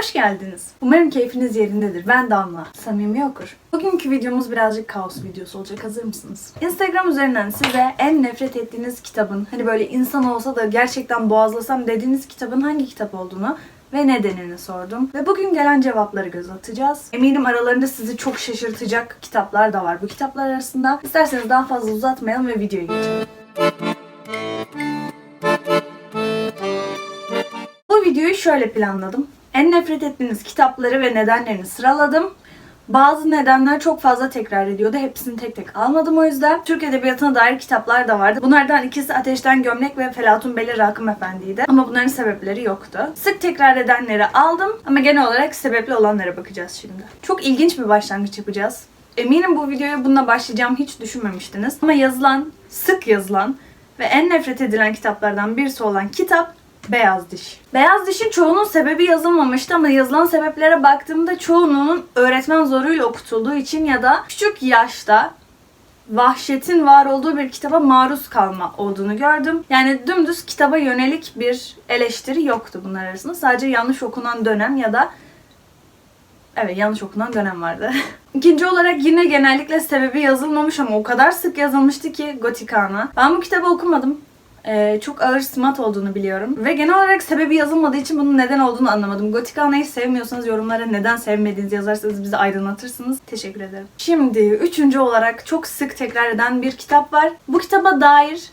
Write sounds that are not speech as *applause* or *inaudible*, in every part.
Hoş geldiniz. Umarım keyfiniz yerindedir. Ben Damla. Samimi okur. Bugünkü videomuz birazcık kaos videosu olacak. Hazır mısınız? Instagram üzerinden size en nefret ettiğiniz kitabın, hani böyle insan olsa da gerçekten boğazlasam dediğiniz kitabın hangi kitap olduğunu ve nedenini sordum. Ve bugün gelen cevapları göz atacağız. Eminim aralarında sizi çok şaşırtacak kitaplar da var bu kitaplar arasında. İsterseniz daha fazla uzatmayalım ve videoya geçelim. Bu videoyu şöyle planladım. En nefret ettiğiniz kitapları ve nedenlerini sıraladım. Bazı nedenler çok fazla tekrar ediyordu. Hepsini tek tek almadım o yüzden. Türk Edebiyatı'na dair kitaplar da vardı. Bunlardan ikisi Ateşten Gömlek ve Felatun Beli Rakım Efendi'ydi. Ama bunların sebepleri yoktu. Sık tekrar edenleri aldım ama genel olarak sebepli olanlara bakacağız şimdi. Çok ilginç bir başlangıç yapacağız. Eminim bu videoya bununla başlayacağım hiç düşünmemiştiniz. Ama yazılan, sık yazılan ve en nefret edilen kitaplardan birisi olan kitap Beyaz Diş. Beyaz Diş'in çoğunun sebebi yazılmamıştı ama yazılan sebeplere baktığımda çoğunun öğretmen zoruyla okutulduğu için ya da küçük yaşta vahşetin var olduğu bir kitaba maruz kalma olduğunu gördüm. Yani dümdüz kitaba yönelik bir eleştiri yoktu bunlar arasında. Sadece yanlış okunan dönem ya da Evet yanlış okunan dönem vardı. *laughs* İkinci olarak yine genellikle sebebi yazılmamış ama o kadar sık yazılmıştı ki Gotikana. Ben bu kitabı okumadım. Ee, çok ağır smat olduğunu biliyorum. Ve genel olarak sebebi yazılmadığı için bunun neden olduğunu anlamadım. Gotikana'yı sevmiyorsanız yorumlara neden sevmediğinizi yazarsanız bizi aydınlatırsınız. Teşekkür ederim. Şimdi üçüncü olarak çok sık tekrar eden bir kitap var. Bu kitaba dair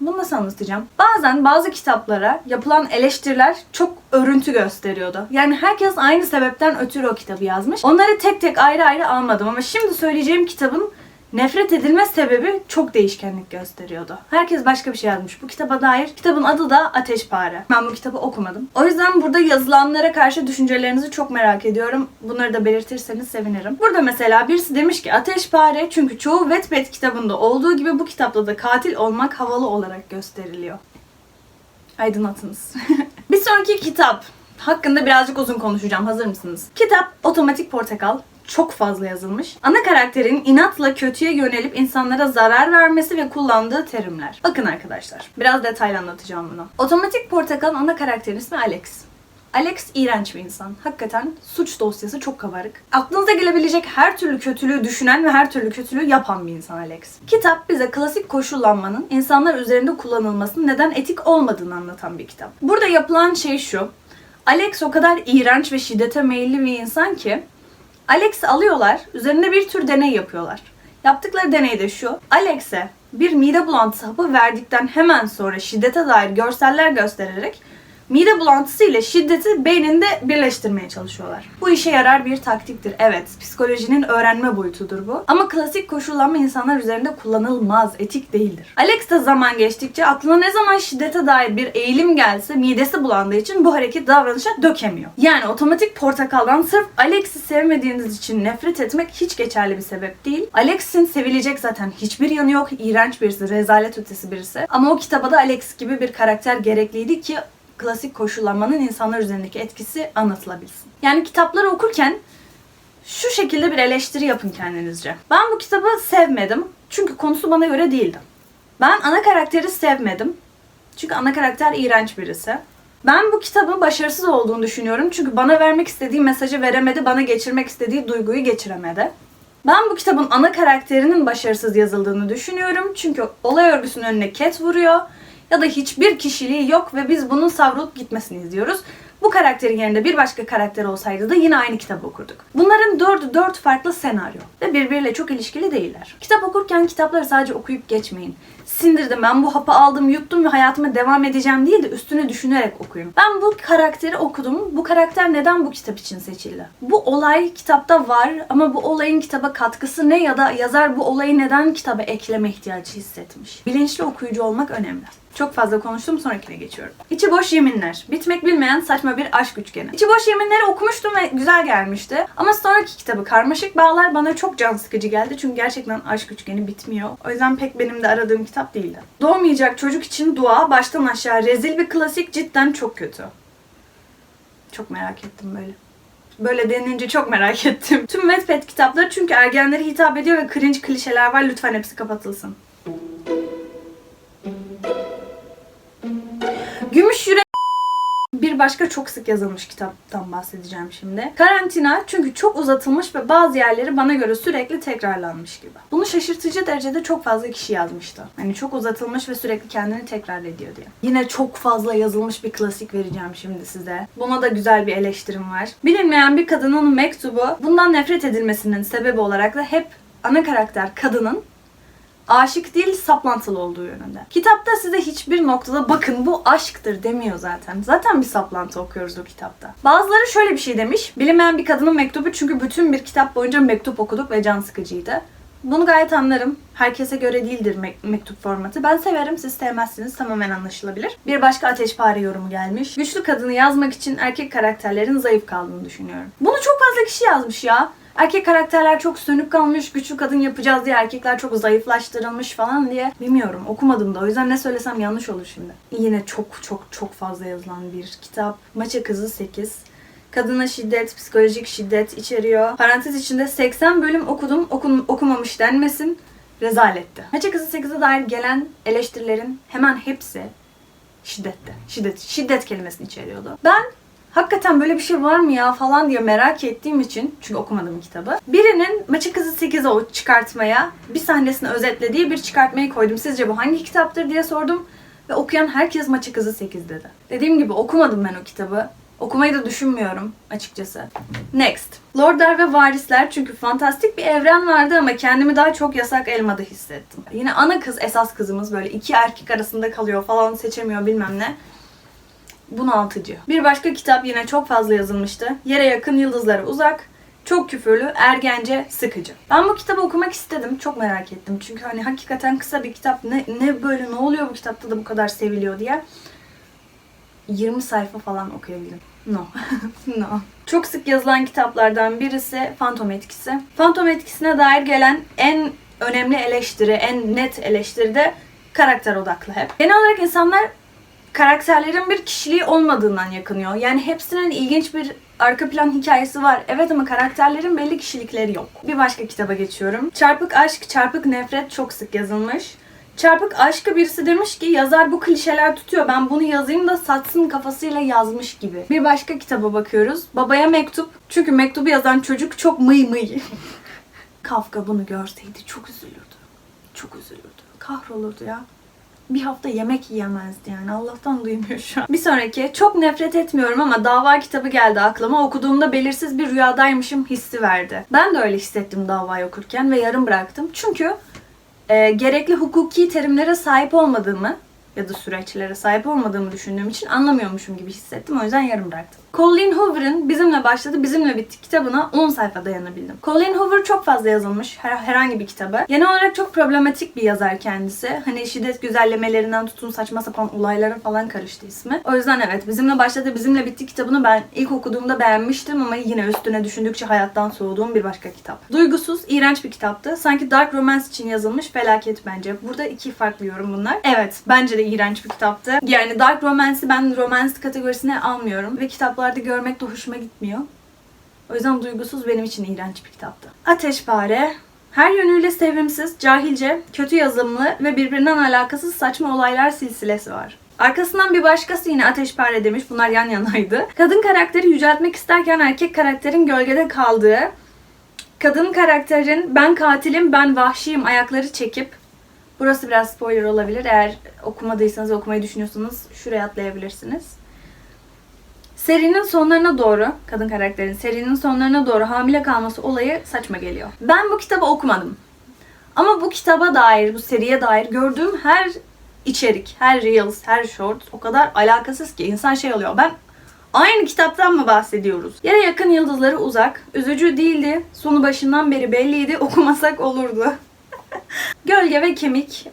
bunu nasıl anlatacağım? Bazen bazı kitaplara yapılan eleştiriler çok örüntü gösteriyordu. Yani herkes aynı sebepten ötürü o kitabı yazmış. Onları tek tek ayrı ayrı almadım ama şimdi söyleyeceğim kitabın nefret edilme sebebi çok değişkenlik gösteriyordu. Herkes başka bir şey yazmış. Bu kitaba dair kitabın adı da Ateşpare. Ben bu kitabı okumadım. O yüzden burada yazılanlara karşı düşüncelerinizi çok merak ediyorum. Bunları da belirtirseniz sevinirim. Burada mesela birisi demiş ki Ateşpare çünkü çoğu Wattpad kitabında olduğu gibi bu kitapta da katil olmak havalı olarak gösteriliyor. Aydınlatınız. *laughs* bir sonraki kitap hakkında birazcık uzun konuşacağım. Hazır mısınız? Kitap Otomatik Portakal çok fazla yazılmış. Ana karakterin inatla kötüye yönelip insanlara zarar vermesi ve kullandığı terimler. Bakın arkadaşlar, biraz detaylı anlatacağım bunu. Otomatik Portakal'ın ana karakterin ismi Alex. Alex iğrenç bir insan. Hakikaten suç dosyası çok kabarık. Aklınıza gelebilecek her türlü kötülüğü düşünen ve her türlü kötülüğü yapan bir insan Alex. Kitap bize klasik koşullanmanın insanlar üzerinde kullanılmasının neden etik olmadığını anlatan bir kitap. Burada yapılan şey şu. Alex o kadar iğrenç ve şiddete meyilli bir insan ki Alex'i alıyorlar, üzerinde bir tür deney yapıyorlar. Yaptıkları deney de şu. Alex'e bir mide bulantısı hapı verdikten hemen sonra şiddete dair görseller göstererek mide bulantısı ile şiddeti beyninde birleştirmeye çalışıyorlar. Bu işe yarar bir taktiktir. Evet, psikolojinin öğrenme boyutudur bu. Ama klasik koşullanma insanlar üzerinde kullanılmaz, etik değildir. Alex de zaman geçtikçe aklına ne zaman şiddete dair bir eğilim gelse midesi bulandığı için bu hareket davranışa dökemiyor. Yani otomatik portakaldan sırf Alex'i sevmediğiniz için nefret etmek hiç geçerli bir sebep değil. Alex'in sevilecek zaten hiçbir yanı yok. İğrenç birisi, rezalet ötesi birisi. Ama o kitaba da Alex gibi bir karakter gerekliydi ki klasik koşullanmanın insanlar üzerindeki etkisi anlatılabilsin. Yani kitapları okurken şu şekilde bir eleştiri yapın kendinizce. Ben bu kitabı sevmedim. Çünkü konusu bana göre değildi. Ben ana karakteri sevmedim. Çünkü ana karakter iğrenç birisi. Ben bu kitabın başarısız olduğunu düşünüyorum. Çünkü bana vermek istediği mesajı veremedi, bana geçirmek istediği duyguyu geçiremedi. Ben bu kitabın ana karakterinin başarısız yazıldığını düşünüyorum. Çünkü olay örgüsünün önüne ket vuruyor ya da hiçbir kişiliği yok ve biz bunun savrulup gitmesini izliyoruz. Bu karakterin yerinde bir başka karakter olsaydı da yine aynı kitabı okurduk. Bunların dördü dört farklı senaryo ve birbiriyle çok ilişkili değiller. Kitap okurken kitapları sadece okuyup geçmeyin. Sindirdim ben bu hapı aldım yuttum ve hayatıma devam edeceğim değil de üstüne düşünerek okuyun. Ben bu karakteri okudum. Bu karakter neden bu kitap için seçildi? Bu olay kitapta var ama bu olayın kitaba katkısı ne ya da yazar bu olayı neden kitaba ekleme ihtiyacı hissetmiş? Bilinçli okuyucu olmak önemli. Çok fazla konuştum sonrakine geçiyorum. İçi boş yeminler. Bitmek bilmeyen saçma bir aşk üçgeni. İçi boş yeminleri okumuştum ve güzel gelmişti. Ama sonraki kitabı Karmaşık Bağlar bana çok can sıkıcı geldi. Çünkü gerçekten aşk üçgeni bitmiyor. O yüzden pek benim de aradığım kitap değildi. Doğmayacak çocuk için dua baştan aşağı rezil bir klasik cidden çok kötü. Çok merak ettim böyle. Böyle denince çok merak *laughs* ettim. Tüm Wattpad kitapları çünkü ergenlere hitap ediyor ve cringe klişeler var. Lütfen hepsi kapatılsın. Gümüş yürek Bir başka çok sık yazılmış kitaptan bahsedeceğim şimdi. Karantina çünkü çok uzatılmış ve bazı yerleri bana göre sürekli tekrarlanmış gibi. Bunu şaşırtıcı derecede çok fazla kişi yazmıştı. Hani çok uzatılmış ve sürekli kendini tekrar ediyor diye. Yine çok fazla yazılmış bir klasik vereceğim şimdi size. Buna da güzel bir eleştirim var. Bilinmeyen bir kadının mektubu bundan nefret edilmesinin sebebi olarak da hep ana karakter kadının aşık değil saplantılı olduğu yönünde. Kitapta size hiçbir noktada bakın bu aşktır demiyor zaten. Zaten bir saplantı okuyoruz o kitapta. Bazıları şöyle bir şey demiş. Bilinmeyen bir kadının mektubu çünkü bütün bir kitap boyunca mektup okuduk ve can sıkıcıydı. Bunu gayet anlarım. Herkese göre değildir me- mektup formatı. Ben severim, siz sevmezsiniz. Tamamen anlaşılabilir. Bir başka ateşpare yorumu gelmiş. Güçlü kadını yazmak için erkek karakterlerin zayıf kaldığını düşünüyorum. Bunu çok fazla kişi yazmış ya. Erkek karakterler çok sönük kalmış, güçlü kadın yapacağız diye erkekler çok zayıflaştırılmış falan diye. Bilmiyorum, okumadım da o yüzden ne söylesem yanlış olur şimdi. Yine çok çok çok fazla yazılan bir kitap. Maça Kızı 8. Kadına şiddet, psikolojik şiddet içeriyor. Parantez içinde 80 bölüm okudum, okun, okumamış denmesin. Rezaletti. Maça Kızı 8'e dair gelen eleştirilerin hemen hepsi şiddetti. Şiddet, şiddet kelimesini içeriyordu. Ben hakikaten böyle bir şey var mı ya falan diye merak ettiğim için çünkü okumadım kitabı. Birinin Maçı Kızı 8'e o çıkartmaya bir sahnesini özetlediği bir çıkartmayı koydum. Sizce bu hangi kitaptır diye sordum ve okuyan herkes Maçı Kızı 8 dedi. Dediğim gibi okumadım ben o kitabı. Okumayı da düşünmüyorum açıkçası. Next. Lordlar ve Varisler çünkü fantastik bir evren vardı ama kendimi daha çok yasak elmada hissettim. Yine ana kız esas kızımız böyle iki erkek arasında kalıyor falan seçemiyor bilmem ne bunaltıcı. Bir başka kitap yine çok fazla yazılmıştı. Yere yakın yıldızlara uzak. Çok küfürlü, ergence, sıkıcı. Ben bu kitabı okumak istedim. Çok merak ettim. Çünkü hani hakikaten kısa bir kitap. Ne, ne böyle ne oluyor bu kitapta da bu kadar seviliyor diye. 20 sayfa falan okuyabildim. No. *laughs* no. Çok sık yazılan kitaplardan birisi Fantom Etkisi. Fantom Etkisi'ne dair gelen en önemli eleştiri, en net eleştiri de karakter odaklı hep. Genel olarak insanlar karakterlerin bir kişiliği olmadığından yakınıyor. Yani hepsinin ilginç bir arka plan hikayesi var. Evet ama karakterlerin belli kişilikleri yok. Bir başka kitaba geçiyorum. Çarpık aşk, çarpık nefret çok sık yazılmış. Çarpık aşkı birisi demiş ki yazar bu klişeler tutuyor. Ben bunu yazayım da satsın kafasıyla yazmış gibi. Bir başka kitaba bakıyoruz. Babaya mektup. Çünkü mektubu yazan çocuk çok mıy mıy. *laughs* Kafka bunu görseydi çok üzülürdü. Çok üzülürdü. Kahrolurdu ya bir hafta yemek yiyemezdi yani. Allah'tan duymuyor şu an. Bir sonraki. Çok nefret etmiyorum ama dava kitabı geldi aklıma. Okuduğumda belirsiz bir rüyadaymışım hissi verdi. Ben de öyle hissettim davayı okurken ve yarım bıraktım. Çünkü e, gerekli hukuki terimlere sahip olmadığımı ya da süreçlere sahip olmadığımı düşündüğüm için anlamıyormuşum gibi hissettim. O yüzden yarım bıraktım. Colleen Hoover'ın Bizimle Başladı, Bizimle Bitti kitabına 10 sayfa dayanabildim. Colleen Hoover çok fazla yazılmış her, herhangi bir kitabı. Genel olarak çok problematik bir yazar kendisi. Hani şiddet güzellemelerinden tutun saçma sapan olaylara falan karıştı ismi. O yüzden evet Bizimle Başladı, Bizimle Bitti kitabını ben ilk okuduğumda beğenmiştim ama yine üstüne düşündükçe hayattan soğuduğum bir başka kitap. Duygusuz, iğrenç bir kitaptı. Sanki dark romance için yazılmış felaket bence. Burada iki farklı yorum bunlar. Evet, bence de iğrenç bir kitaptı. Yani dark romance'i ben romance kategorisine almıyorum ve kitaplarda görmek de hoşuma gitmiyor. O yüzden duygusuz benim için iğrenç bir kitaptı. Ateşpare her yönüyle sevimsiz, cahilce, kötü yazımlı ve birbirinden alakasız saçma olaylar silsilesi var. Arkasından bir başkası yine ateşpare demiş. Bunlar yan yanaydı. Kadın karakteri yüceltmek isterken erkek karakterin gölgede kaldığı, kadın karakterin ben katilim, ben vahşiyim ayakları çekip Burası biraz spoiler olabilir. Eğer okumadıysanız okumayı düşünüyorsanız şuraya atlayabilirsiniz. Serinin sonlarına doğru, kadın karakterin serinin sonlarına doğru hamile kalması olayı saçma geliyor. Ben bu kitabı okumadım. Ama bu kitaba dair, bu seriye dair gördüğüm her içerik, her reels, her short o kadar alakasız ki insan şey oluyor. Ben aynı kitaptan mı bahsediyoruz? Yere yakın yıldızları uzak, üzücü değildi, sonu başından beri belliydi, okumasak olurdu. *laughs* Gölge ve kemik.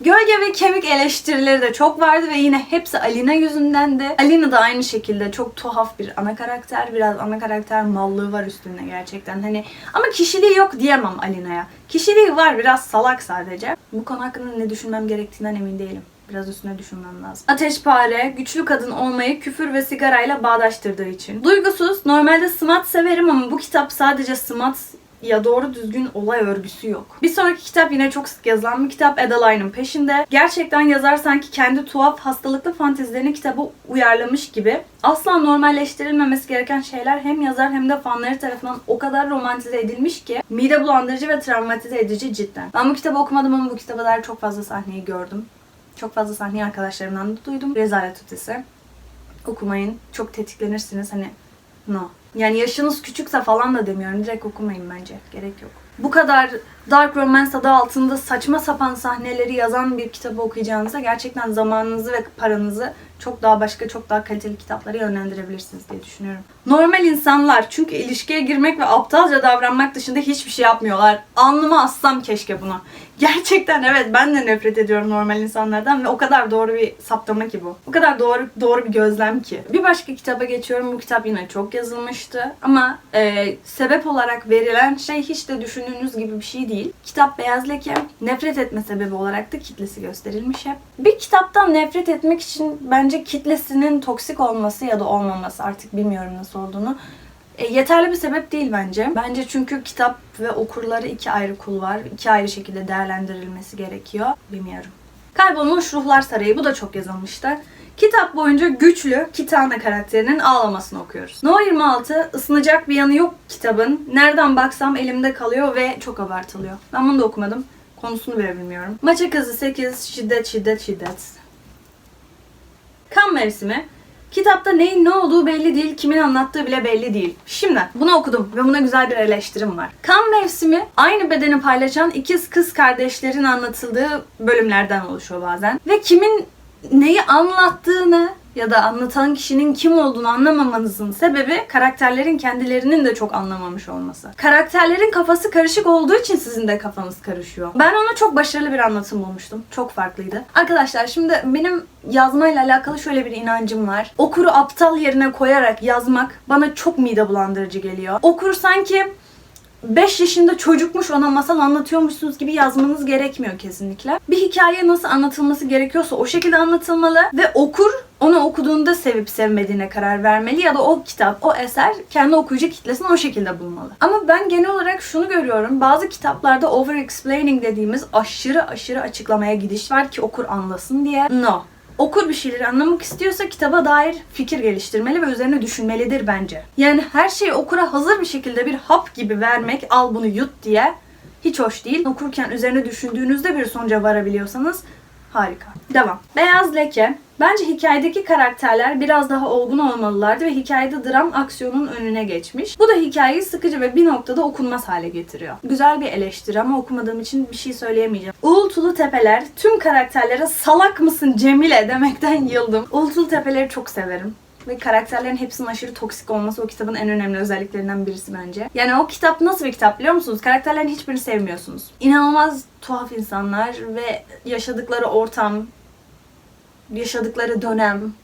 Gölge ve kemik eleştirileri de çok vardı ve yine hepsi Alina yüzünden de. Alina da aynı şekilde çok tuhaf bir ana karakter. Biraz ana karakter mallığı var üstünde gerçekten. Hani ama kişiliği yok diyemem Alina'ya. Kişiliği var biraz salak sadece. Bu konu hakkında ne düşünmem gerektiğinden emin değilim. Biraz üstüne düşünmem lazım. Ateşpare, güçlü kadın olmayı küfür ve sigarayla bağdaştırdığı için. Duygusuz, normalde smut severim ama bu kitap sadece smut ya doğru düzgün olay örgüsü yok. Bir sonraki kitap yine çok sık yazılan bir kitap Adeline'ın peşinde. Gerçekten yazar sanki kendi tuhaf hastalıklı fantezilerini kitabı uyarlamış gibi. Asla normalleştirilmemesi gereken şeyler hem yazar hem de fanları tarafından o kadar romantize edilmiş ki mide bulandırıcı ve travmatize edici cidden. Ben bu kitabı okumadım ama bu kitaba dair çok fazla sahneyi gördüm. Çok fazla sahneyi arkadaşlarımdan da duydum. Rezalet ötesi. Okumayın. Çok tetiklenirsiniz. Hani no. Yani yaşınız küçükse falan da demiyorum. Direkt okumayın bence. Gerek yok. Bu kadar Dark Romance adı altında saçma sapan sahneleri yazan bir kitabı okuyacağınıza gerçekten zamanınızı ve paranızı çok daha başka, çok daha kaliteli kitaplara yönlendirebilirsiniz diye düşünüyorum. Normal insanlar çünkü ilişkiye girmek ve aptalca davranmak dışında hiçbir şey yapmıyorlar. Alnıma assam keşke bunu. Gerçekten evet ben de nefret ediyorum normal insanlardan ve o kadar doğru bir saptama ki bu. O kadar doğru doğru bir gözlem ki. Bir başka kitaba geçiyorum. Bu kitap yine çok yazılmıştı. Ama e, sebep olarak verilen şey hiç de düşündüğünüz gibi bir şey değil. Kitap Beyaz Leke nefret etme sebebi olarak da kitlesi gösterilmiş hep. Bir kitaptan nefret etmek için bence kitlesinin toksik olması ya da olmaması artık bilmiyorum nasıl olduğunu e, yeterli bir sebep değil bence. Bence çünkü kitap ve okurları iki ayrı kul var. İki ayrı şekilde değerlendirilmesi gerekiyor. Bilmiyorum. Kaybolmuş Ruhlar Sarayı. Bu da çok yazılmıştı. Kitap boyunca güçlü Kitana karakterinin ağlamasını okuyoruz. No 26 ısınacak bir yanı yok kitabın. Nereden baksam elimde kalıyor ve çok abartılıyor. Ben bunu da okumadım. Konusunu bile bilmiyorum. Maça kızı 8 şiddet şiddet şiddet. Kan mevsimi. Kitapta neyin ne olduğu belli değil, kimin anlattığı bile belli değil. Şimdi bunu okudum ve buna güzel bir eleştirim var. Kan mevsimi aynı bedeni paylaşan ikiz kız kardeşlerin anlatıldığı bölümlerden oluşuyor bazen. Ve kimin neyi anlattığını ya da anlatan kişinin kim olduğunu anlamamanızın sebebi karakterlerin kendilerinin de çok anlamamış olması. Karakterlerin kafası karışık olduğu için sizin de kafanız karışıyor. Ben ona çok başarılı bir anlatım bulmuştum. Çok farklıydı. Arkadaşlar şimdi benim yazmayla alakalı şöyle bir inancım var. Okuru aptal yerine koyarak yazmak bana çok mide bulandırıcı geliyor. Okur sanki 5 yaşında çocukmuş ona masal anlatıyormuşsunuz gibi yazmanız gerekmiyor kesinlikle. Bir hikaye nasıl anlatılması gerekiyorsa o şekilde anlatılmalı ve okur onu okuduğunda sevip sevmediğine karar vermeli ya da o kitap, o eser kendi okuyucu kitlesini o şekilde bulmalı. Ama ben genel olarak şunu görüyorum. Bazı kitaplarda over explaining dediğimiz aşırı aşırı açıklamaya gidiş var ki okur anlasın diye. No okur bir şeyleri anlamak istiyorsa kitaba dair fikir geliştirmeli ve üzerine düşünmelidir bence. Yani her şeyi okura hazır bir şekilde bir hap gibi vermek, al bunu yut diye hiç hoş değil. Okurken üzerine düşündüğünüzde bir sonuca varabiliyorsanız harika. Devam. Beyaz Leke. Bence hikayedeki karakterler biraz daha olgun olmalılardı ve hikayede dram aksiyonun önüne geçmiş. Bu da hikayeyi sıkıcı ve bir noktada okunmaz hale getiriyor. Güzel bir eleştiri ama okumadığım için bir şey söyleyemeyeceğim. Uğultulu Tepeler tüm karakterlere salak mısın Cemile demekten yıldım. Uğultulu Tepeleri çok severim. Ve karakterlerin hepsinin aşırı toksik olması o kitabın en önemli özelliklerinden birisi bence. Yani o kitap nasıl bir kitap biliyor musunuz? Karakterlerin hiçbirini sevmiyorsunuz. İnanılmaz tuhaf insanlar ve yaşadıkları ortam, yaşadıkları dönem,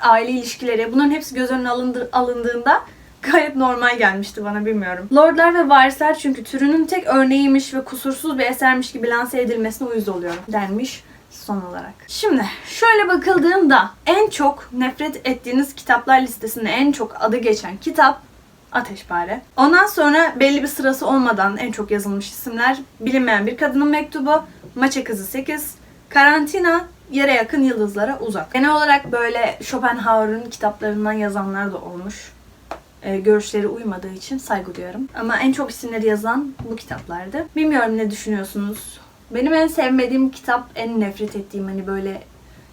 aile ilişkileri bunların hepsi göz önüne alındı- alındığında *laughs* gayet normal gelmişti bana bilmiyorum. Lordlar ve Varisler çünkü türünün tek örneğiymiş ve kusursuz bir esermiş gibi lanse edilmesine uyuz oluyorum denmiş son olarak. Şimdi şöyle bakıldığında en çok nefret ettiğiniz kitaplar listesinde en çok adı geçen kitap Ateşpare. Ondan sonra belli bir sırası olmadan en çok yazılmış isimler Bilinmeyen Bir Kadının Mektubu, Maça Kızı 8, Karantina, Yere Yakın Yıldızlara Uzak. Genel olarak böyle Schopenhauer'ın kitaplarından yazanlar da olmuş. Ee, görüşleri uymadığı için saygı duyuyorum. Ama en çok isimleri yazan bu kitaplardı. Bilmiyorum ne düşünüyorsunuz? Benim en sevmediğim kitap, en nefret ettiğim hani böyle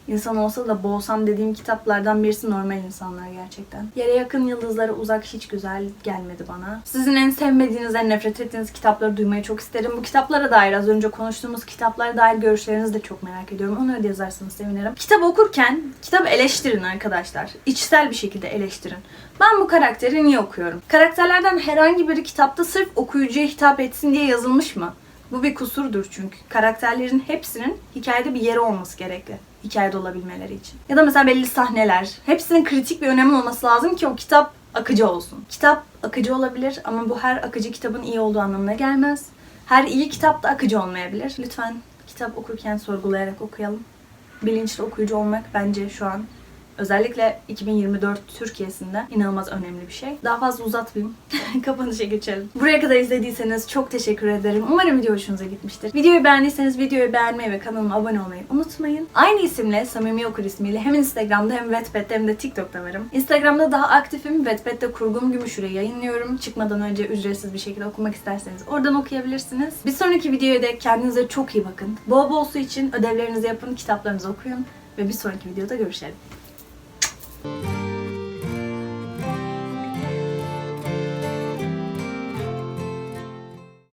insan olsa da boğsam dediğim kitaplardan birisi normal insanlar gerçekten. Yere yakın yıldızlara uzak hiç güzel gelmedi bana. Sizin en sevmediğiniz, en nefret ettiğiniz kitapları duymayı çok isterim. Bu kitaplara dair az önce konuştuğumuz kitaplara dair görüşlerinizi de çok merak ediyorum. Onları da yazarsanız sevinirim. Kitap okurken kitabı eleştirin arkadaşlar. İçsel bir şekilde eleştirin. Ben bu karakteri niye okuyorum? Karakterlerden herhangi biri kitapta sırf okuyucuya hitap etsin diye yazılmış mı? Bu bir kusurdur çünkü. Karakterlerin hepsinin hikayede bir yeri olması gerekli. Hikayede olabilmeleri için. Ya da mesela belli sahneler. Hepsinin kritik bir önemi olması lazım ki o kitap akıcı olsun. Kitap akıcı olabilir ama bu her akıcı kitabın iyi olduğu anlamına gelmez. Her iyi kitap da akıcı olmayabilir. Lütfen kitap okurken sorgulayarak okuyalım. Bilinçli okuyucu olmak bence şu an Özellikle 2024 Türkiye'sinde inanılmaz önemli bir şey. Daha fazla uzatmayayım. *laughs* Kapanışa geçelim. Buraya kadar izlediyseniz çok teşekkür ederim. Umarım video hoşunuza gitmiştir. Videoyu beğendiyseniz videoyu beğenmeyi ve kanalıma abone olmayı unutmayın. Aynı isimle, Samimi Okur ismiyle hem Instagram'da hem Wattpad'de hem de TikTok'ta varım. Instagram'da daha aktifim. Wattpad'de kurgum Gümüşüre yayınlıyorum. Çıkmadan önce ücretsiz bir şekilde okumak isterseniz oradan okuyabilirsiniz. Bir sonraki videoya dek kendinize çok iyi bakın. Bol bol su için ödevlerinizi yapın, kitaplarınızı okuyun ve bir sonraki videoda görüşelim. Bye.